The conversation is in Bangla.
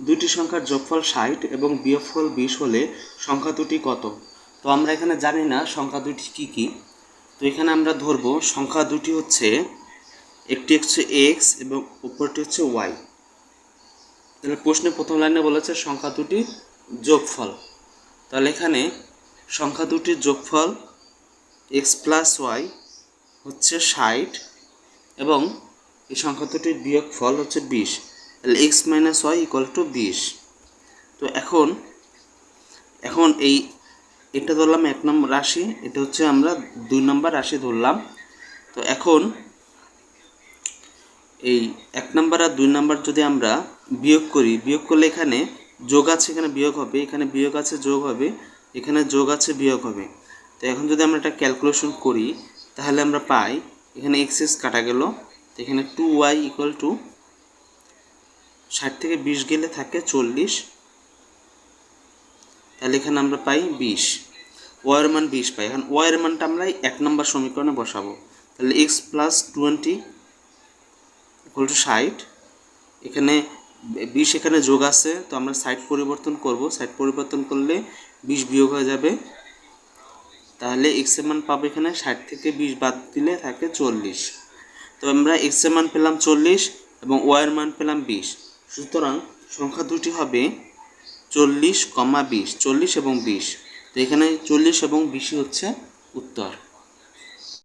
দুটি সংখ্যার যোগফল ষাট এবং বিয়োগফল বিশ হলে সংখ্যা দুটি কত? তো আমরা এখানে জানি না সংখ্যা দুটি কী কী। তো এখানে আমরা ধরবো সংখ্যা দুটি হচ্ছে, একটি হচ্ছে এক্স এবং উপরটি হচ্ছে ওয়াই তাহলে প্রশ্নে প্রথম লাইনে বলেছে সংখ্যা দুটির যোগফল। তাহলে এখানে সংখ্যা দুটির যোগফল এক্স প্লাস ওয়াই হচ্ছে ষাট এবং এই সংখ্যা দুটির বিয়োগফল হচ্ছে বিশ। তাহলে X minus Y equal to বিশ। তো এখন এখন এই, এটা ধরলাম এক নম্বর রাশি, এটা হচ্ছে আমরা দুই নম্বর রাশি ধরলাম। তো এখন, এই এক নাম্বার আর দুই নাম্বার যদি আমরা বিয়োগ করি, বিয়োগ করলে এখানে যোগ আছে, এখানে বিয়োগ হবে, এখানে বিয়োগ আছে, যোগ হবে, এখানে যোগ আছে, বিয়োগ হবে। তো এখন যদি আমরা এটা ক্যালকুলেশন করি, তাহলে আমরা পাই, এখানে এক্সেস কাটা গেল এখানে টু ওয়াই ইকুয়াল টু ষাট থেকে বিশ গেলে থাকে চল্লিশ। তাহলে এখানে আমরা পাই বিশ। ওয়ার মান বিশ পাই। এখন ওয়ার মানটা আমরা এক নম্বর সমীকরণে বসাবো। তাহলে X plus twenty equal to ষাট। এখানে বিশ এখানে যোগ আছে, তো আমরা সাইড পরিবর্তন করব। সাইড পরিবর্তন করলে বিশ বিয়োগ হয়ে যাবে। তাহলে এক্সের মান পাবো এখানে ষাট থেকে বিশ বাদ দিলে থাকে চল্লিশ। তো আমরা এক্সের মান পেলাম চল্লিশ এবং ওয়াইয়ের মান পেলাম বিশ। সুতরাং সংখ্যা দুটি হবে চল্লিশ, কমা বিশ, চল্লিশ এবং বিশ। তো এখানে চল্লিশ এবং বিশই হচ্ছে উত্তর।